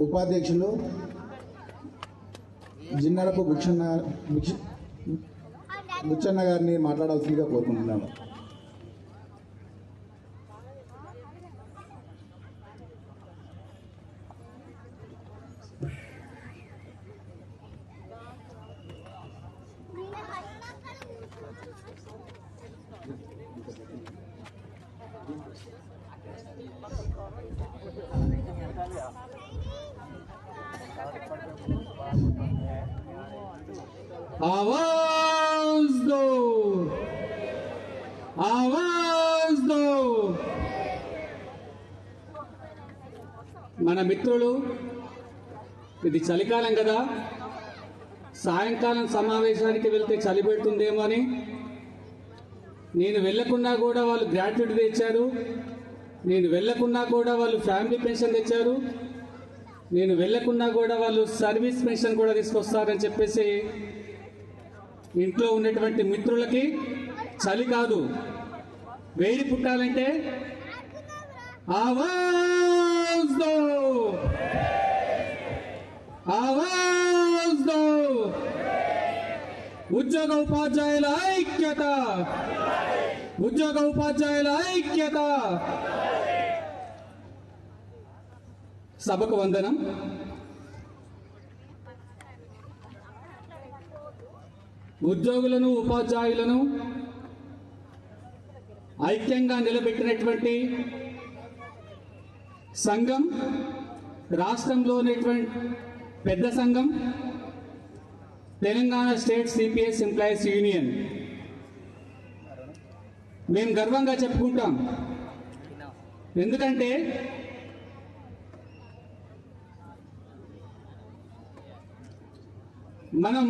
ఉపాధ్యక్షులు జిన్నరపు బుక్షన్న బుక్ష- బుచ్చన్న గారిని మాట్లాడాల్సిందిగా కోరుకుంటున్నాను. आवाज दो आवाज दो మన మిత్రులు ఇది చలికాలం కదా సాయంకాలం సమావేశానికి వెళ్తే చలి పెడుతుందేమో అని నేను వెళ్ళకున్నా కూడా వాళ్ళు గ్రాట్యుటీ తెచ్చారు నేను వెళ్ళకున్నా కూడా వాళ్ళు ఫ్యామిలీ పెన్షన్ తెచ్చారు. నేను వెళ్ళకున్నా కూడా వాళ్ళు సర్వీస్ పెన్షన్ కూడా తీసుకొస్తారని చెప్పేసి ఇంట్లో ఉన్నటువంటి మిత్రులకి చలి కాదు. వేడి పుట్టాలంటే ఆవాజ్ దో. ఆవాజ్ దో. ఉద్యోగ ఉపాధ్యాయుల ఐక్యత. ఉద్యోగ ఉపాధ్యాయుల ఐక్యత. సభకు వందనం. ఉద్యోగులను ఉపాధ్యాయులను ఐక్యంగా నిలబెట్టినటువంటి సంఘం రాష్ట్రంలోనేటువంటి పెద్ద సంఘం Telangana state CPS employees union. మేము గర్వంగా చెప్పుకుంటాం. ఎందుకంటే మనం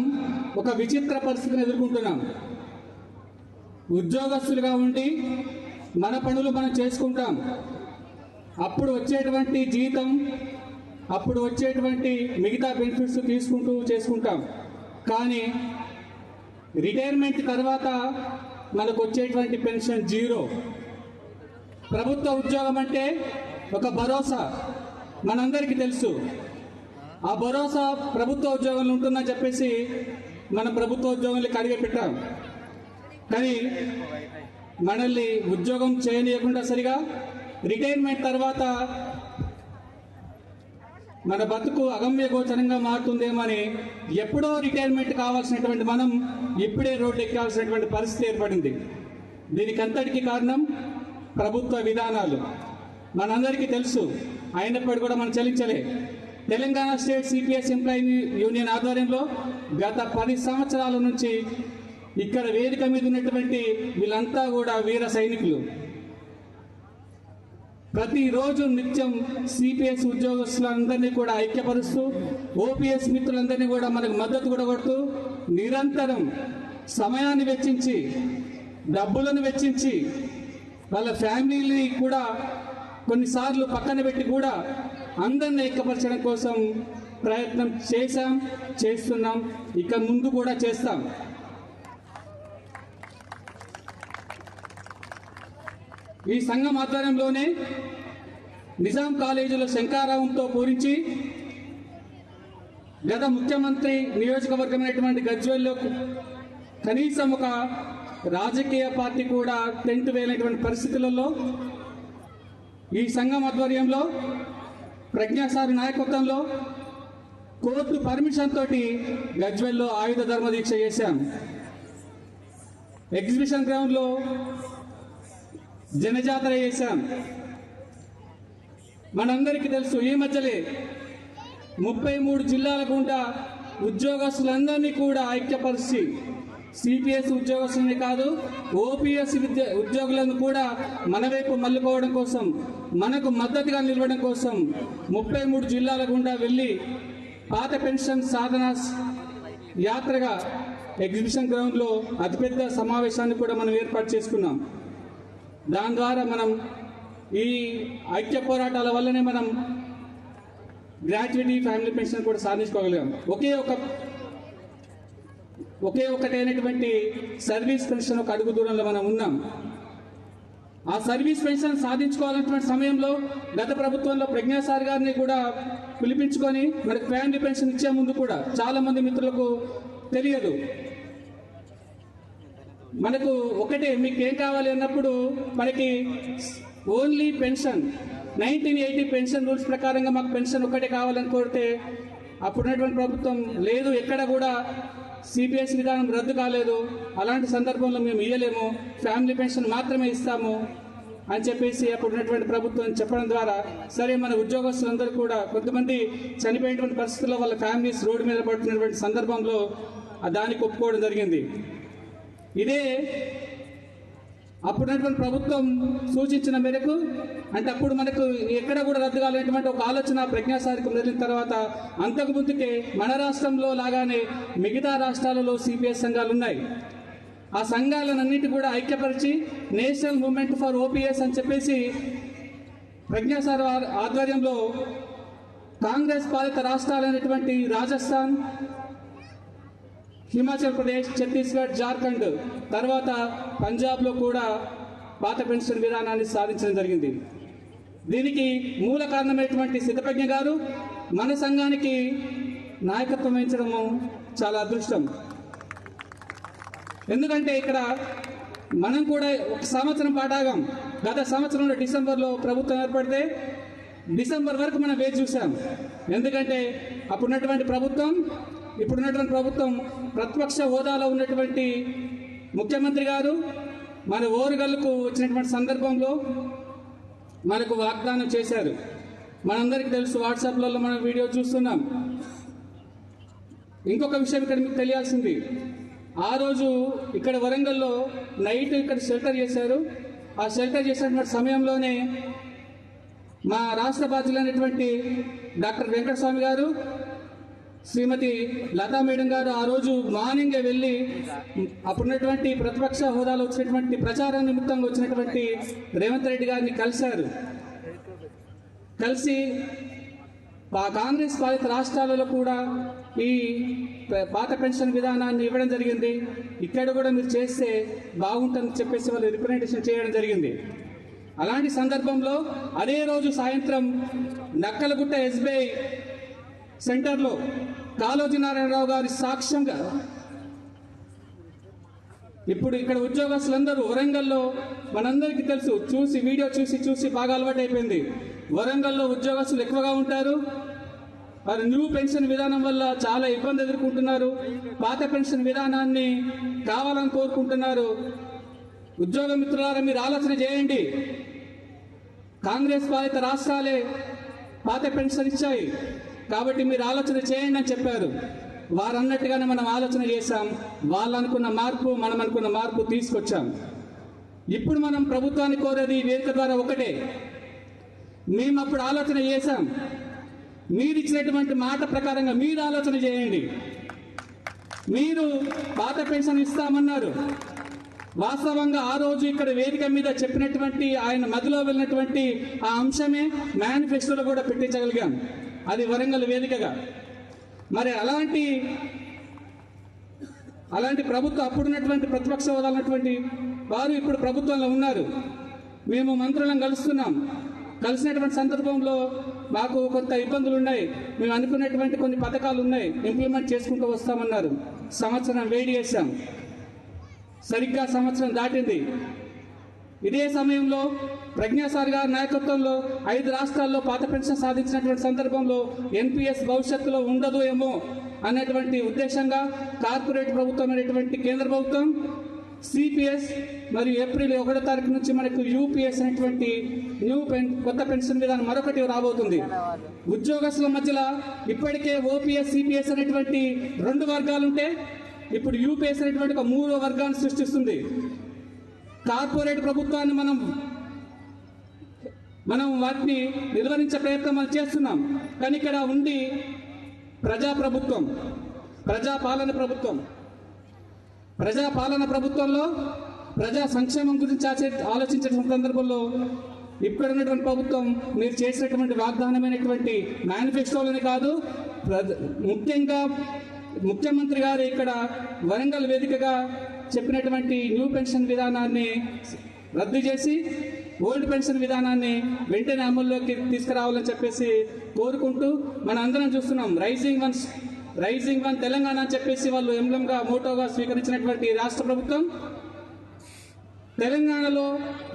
ఒక విచిత్ర పరిస్థితిని ఎదుర్కొంటున్నాం. ఉద్యోగస్తులుగా ఉండి మన పనులు మనం చేసుకుంటాం. అప్పుడు వచ్చేటువంటి జీతం అప్పుడు వచ్చేటువంటి మిగతా బెనిఫిట్స్ తీసుకుంటూ చేసుకుంటాం. కానీ రిటైర్మెంట్ తర్వాత మనకు వచ్చేటువంటి పెన్షన్ జీరో. ప్రభుత్వ ఉద్యోగం అంటే ఒక భరోసా. మనందరికీ తెలుసు. ఆ భరోసా ప్రభుత్వ ఉద్యోగంలో ఉంటుందని చెప్పేసి మన ప్రభుత్వ ఉద్యోగులకి అడిగిపెట్టాం కానీ మనల్ని ఉద్యోగం చేయనీయకుండా సరిగా రిటైర్మెంట్ తర్వాత మన బతుకు అగమ్య గోచరంగా మారుతుందేమో అని ఎప్పుడో రిటైర్మెంట్ కావాల్సినటువంటి మనం ఇప్పుడే రోడ్డు ఎక్కాల్సినటువంటి పరిస్థితి ఏర్పడింది. దీనికంతటికి కారణం ప్రభుత్వ విధానాలు. మనందరికీ తెలుసు అయినప్పటికీ కూడా మనం చెల్లించలే Telangana state CPS employee union ఆధ్వర్యంలో గత పది సంవత్సరాల నుంచి ఇక్కడ వేదిక మీద ఉన్నటువంటి వీళ్ళంతా కూడా వీర సైనికులు. ప్రతిరోజు నిత్యం సిపిఎస్ ఉద్యోగస్తులందరినీ కూడా ఐక్యపరుస్తూ ఓపీఎస్ మిత్రులందరినీ కూడా మనకు మద్దతు కూడా కొడుతూ నిరంతరం సమయాన్ని వెచ్చించి డబ్బులను వెచ్చించి వాళ్ళ ఫ్యామిలీని కూడా కొన్నిసార్లు పక్కన పెట్టి కూడా అందరిని ఐక్యపరచడం కోసం ప్రయత్నం చేశాం చేస్తున్నాం. ఇక ముందు కూడా చేస్తాం. ఈ సంఘం ఆధ్వర్యంలోనే నిజాం కాలేజీలో శంకారావంతో పూరించి గత ముఖ్యమంత్రి నియోజకవర్గమైనటువంటి గజ్వేల్లో కనీసం ఒక రాజకీయ పార్టీ కూడా టెంట్ వేయలేటువంటి పరిస్థితులలో ఈ సంఘం ఆధ్వర్యంలో ప్రజ్ఞాసారి నాయకత్వంలో కోర్టు పర్మిషన్ తోటి గజ్వెల్లో ఆయుధ ధర్మ దీక్ష చేశాం. ఎగ్జిబిషన్ గ్రౌండ్లో జనజాతర చేశాం. మనందరికీ తెలుసు ఈ మధ్యలే ముప్పై మూడు జిల్లాల గుండా ఉద్యోగస్తులందరినీ కూడా ఐక్యపరిచి సిపిఎస్ ఉద్యోగస్తులని కాదు ఓపీఎస్ విద్య ఉద్యోగులను కూడా మన వైపు మళ్ళుకోవడం కోసం మనకు మద్దతుగా నిలవడం కోసం ముప్పై మూడు జిల్లాల గుండా వెళ్ళి పాత పెన్షన్ సాధన యాత్రగా ఎగ్జిబిషన్ గ్రౌండ్లో అతిపెద్ద సమావేశాన్ని కూడా మనం ఏర్పాటు చేసుకున్నాం. దాని ద్వారా మనం ఈ ఐక్య పోరాటాల వల్లనే మనం గ్రాడ్యుయేటీ ఫ్యామిలీ పెన్షన్ కూడా సాధించుకోగలిగాం. ఒకే ఒక ఒకే ఒకటైనటువంటి సర్వీస్ పెన్షన్ ఒక అడుగు దూరంలో మనం ఉన్నాం. ఆ సర్వీస్ పెన్షన్ సాధించుకోవాలన్నటువంటి సమయంలో గత ప్రభుత్వంలో ప్రజ్ఞాసార్ గారిని కూడా పిలిపించుకొని మనకు ఫ్యామిలీ పెన్షన్ ఇచ్చే ముందు కూడా చాలా మంది మిత్రులకు తెలియదు. మనకు ఒకటే మీకు ఏం కావాలి అన్నప్పుడు మనకి only pension nineteen eighty pension rules ప్రకారంగా మాకు పెన్షన్ ఒకటే కావాలని కోరితే అప్పుడున్నటువంటి ప్రభుత్వం లేదు. ఎక్కడ కూడా సిపిఎస్ విధానం రద్దు కాలేదు. అలాంటి సందర్భంలో మేము ఇయ్యలేము. ఫ్యామిలీ పెన్షన్ మాత్రమే ఇస్తాము అని చెప్పేసి అప్పుడు ఉన్నటువంటి ప్రభుత్వం చెప్పడం ద్వారా సరే మన ఉద్యోగస్తులందరూ కూడా కొంతమంది చనిపోయినటువంటి పరిస్థితుల్లో వాళ్ళ ఫ్యామిలీస్ రోడ్డు మీద పడుతున్నటువంటి సందర్భంలో దానికి ఒప్పుకోవడం జరిగింది. ఇదే అప్పుడున్నటువంటి ప్రభుత్వం సూచించిన మేరకు అంటే అప్పుడు మనకు ఎక్కడ కూడా రద్దు కాలేటువంటి ఒక ఆలోచన ప్రజ్ఞాసారికి మెదిలిన తర్వాత అంతకు ముందుకే మన రాష్ట్రంలో లాగానే మిగతా రాష్ట్రాలలో సిపిఎస్ సంఘాలు ఉన్నాయి. ఆ సంఘాలన్నిటి కూడా ఐక్యపరిచి నేషనల్ మూమెంట్ ఫర్ ఓపీఎస్ అని చెప్పేసి ప్రజ్ఞాసార్ ఆధ్వర్యంలో కాంగ్రెస్ పాలిత రాష్ట్రాలైనటువంటి రాజస్థాన్ హిమాచల్ ప్రదేశ్ ఛత్తీస్గఢ్ జార్ఖండ్ తర్వాత పంజాబ్లో కూడా పాత పెన్షన్ విధానాన్ని సాధించడం జరిగింది. దీనికి మూల కారణమైనటువంటి సిద్ధపజ్ఞ గారు మన సంఘానికి నాయకత్వం వహించడము చాలా అదృష్టం. ఎందుకంటే ఇక్కడ మనం కూడా ఒక సంవత్సరం పాటాగాం. గత సంవత్సరంలో డిసెంబర్లో ప్రభుత్వం ఏర్పడితే డిసెంబర్ వరకు మనం వేచి చూసాం ఎందుకంటే అప్పుడున్నటువంటి ప్రభుత్వం ఇప్పుడున్నటువంటి ప్రభుత్వం ప్రతిపక్ష హోదాలో ఉన్నటువంటి ముఖ్యమంత్రి గారు మన ఓరుగల్లుకు వచ్చినటువంటి సందర్భంలో మనకు వాగ్దానం చేశారు. మనందరికీ తెలుసు వాట్సాప్లలో మనం వీడియో చూస్తున్నాం. ఇంకొక విషయం ఇక్కడ మీకు తెలియాల్సింది. ఆ రోజు ఇక్కడ వరంగల్లో నైట్ ఇక్కడ షెల్టర్ చేశారు. ఆ షెల్టర్ చేసినటువంటి సమయంలోనే మా రాష్ట్ర బాధ్యులైనటువంటి డాక్టర్ వెంకటస్వామి గారు శ్రీమతి లతా మేడం గారు ఆ రోజు మార్నింగే వెళ్ళి అప్పుడున్నటువంటి ప్రతిపక్ష హోదాలో వచ్చినటువంటి ప్రచారం నిమిత్తంగా వచ్చినటువంటి రేవంత్ రెడ్డి గారిని కలిశారు. కలిసి ఆ కాంగ్రెస్ పాలిత రాష్ట్రాలలో కూడా ఈ పాత పెన్షన్ విధానాన్ని ఇవ్వడం జరిగింది. ఇక్కడ కూడా మీరు చేస్తే బాగుంటుందని చెప్పేసి వాళ్ళు రిప్రజెంటేషన్ చేయడం జరిగింది. అలాంటి సందర్భంలో అదే రోజు సాయంత్రం నక్కలగుట్ట ఎస్బీఐ సెంటర్లో కాళోజీ నారాయణరావు గారి సాక్ష్యంగా ఇప్పుడు ఇక్కడ ఉద్యోగస్తులందరూ వరంగల్లో మనందరికీ తెలుసు చూసి వీడియో చూసి చూసి బాగా అలవాటు అయిపోయింది. వరంగల్లో ఉద్యోగస్తులు ఎక్కువగా ఉంటారు. వారు న్యూ పెన్షన్ విధానం వల్ల చాలా ఇబ్బంది ఎదుర్కొంటున్నారు. పాత పెన్షన్ విధానాన్ని కావాలని కోరుకుంటున్నారు. ఉద్యోగ మిత్రులారా మీరు ఆలోచన చేయండి. కాంగ్రెస్ పాలిత రాష్ట్రాలే పాత పెన్షన్ ఇచ్చాయి. కాబట్టి మీరు ఆలోచన చేయండి అని చెప్పారు. వారన్నట్టుగానే మనం ఆలోచన చేశాం. వాళ్ళు అనుకున్న మార్పు మనం అనుకున్న మార్పు తీసుకొచ్చాం. ఇప్పుడు మనం ప్రభుత్వాన్ని కోరేది వేదిక ద్వారా ఒకటే. మేము అప్పుడు ఆలోచన చేశాం. మీరు ఇచ్చినటువంటి మాట ప్రకారంగా మీరు ఆలోచన చేయండి. మీరు పాత పెన్షన్ ఇస్తామన్నారు. వాస్తవంగా ఆ రోజు ఇక్కడ వేదిక మీద చెప్పినటువంటి ఆయన మదిలో వెళ్ళినటువంటి ఆ అంశమే మేనిఫెస్టోలో కూడా పెట్టించగలిగాం. అది వరంగల్ వేదికగా. మరి అలాంటి అలాంటి ప్రభుత్వం అప్పుడున్నటువంటి ప్రతిపక్ష హోదా వారు ఇప్పుడు ప్రభుత్వంలో ఉన్నారు. మేము మంత్రులను కలుస్తున్నాం. కలిసినటువంటి సందర్భంలో మాకు కొంత ఇబ్బందులు ఉన్నాయి మేము అనుకున్నటువంటి కొన్ని పథకాలు ఉన్నాయి ఇంప్లిమెంట్ చేసుకుంటూ వస్తామన్నారు. సంవత్సరం వేడి చేశాం. సరిగ్గా సంవత్సరం దాటింది. ఇదే సమయంలో ప్రజ్ఞాసార్ గారి నాయకత్వంలో ఐదు రాష్ట్రాల్లో పాత పెన్షన్ సాధించినటువంటి సందర్భంలో ఎన్పిఎస్ భవిష్యత్తులో ఉండదు ఏమో అనేటువంటి ఉద్దేశంగా కార్పొరేట్ ప్రభుత్వం అనేటువంటి కేంద్ర ప్రభుత్వం సిపిఎస్ మరియు ఏప్రిల్ ఒకటో తారీఖు నుంచి మనకు యూపీఎస్ అనేటువంటి న్యూ పెన్ కొత్త పెన్షన్ విధానం మరొకటి రాబోతుంది. ఉద్యోగస్తుల మధ్యలో ఇప్పటికే ఓపీఎస్ సిపిఎస్ అనేటువంటి రెండు వర్గాలుంటే ఇప్పుడు యూపీఎస్ అనేటువంటి ఒక మూడో వర్గాన్ని సృష్టిస్తుంది. కార్పొరేట్ ప్రభుత్వాన్ని మనం మనం వాటిని నిర్వహించే ప్రయత్నం మనం చేస్తున్నాం. కానీ ఇక్కడ ఉండి ప్రజా ప్రభుత్వం ప్రజాపాలన ప్రభుత్వం ప్రజాపాలన ప్రభుత్వంలో ప్రజా సంక్షేమం గురించి ఆచే- ఆలోచించే సందర్భంలో ఇక్కడ ఉన్నటువంటి ప్రభుత్వం మీరు చేసినటువంటి వాగ్దానమైనటువంటి మేనిఫెస్టోలని కాదు ప్రజ- ముఖ్యంగా ముఖ్యమంత్రి గారు ఇక్కడ వరంగల్ వేదికగా చెప్పినటువంటి న్యూ పెన్షన్ విధానాన్ని రద్దు చేసి ఓల్డ్ పెన్షన్ విధానాన్ని వెంటనే అమల్లోకి తీసుకురావాలని చెప్పేసి కోరుకుంటూ మన అందరం చూస్తున్నాం. Rising ones rising one Telangana అని చెప్పేసి వాళ్ళు ఎంబ్లంగా మోటోగా స్వీకరించినటువంటి రాష్ట్ర ప్రభుత్వం తెలంగాణలో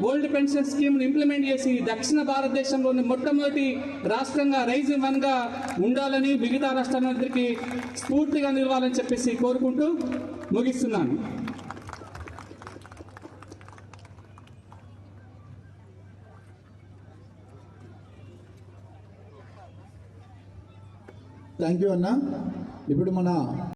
ఓల్డ్ పెన్షన్ స్కీమ్ను ఇంప్లిమెంట్ చేసి దక్షిణ భారతదేశంలోని మొట్టమొదటి రాష్ట్రంగా రైజింగ్ వన్గా ఉండాలని మిగతా రాష్ట్రాలందరికీ స్ఫూర్తిగా నిలవాలని చెప్పేసి కోరుకుంటూ ముగిస్తున్నాను. థ్యాంక్ యూ అన్న. ఇప్పుడు మన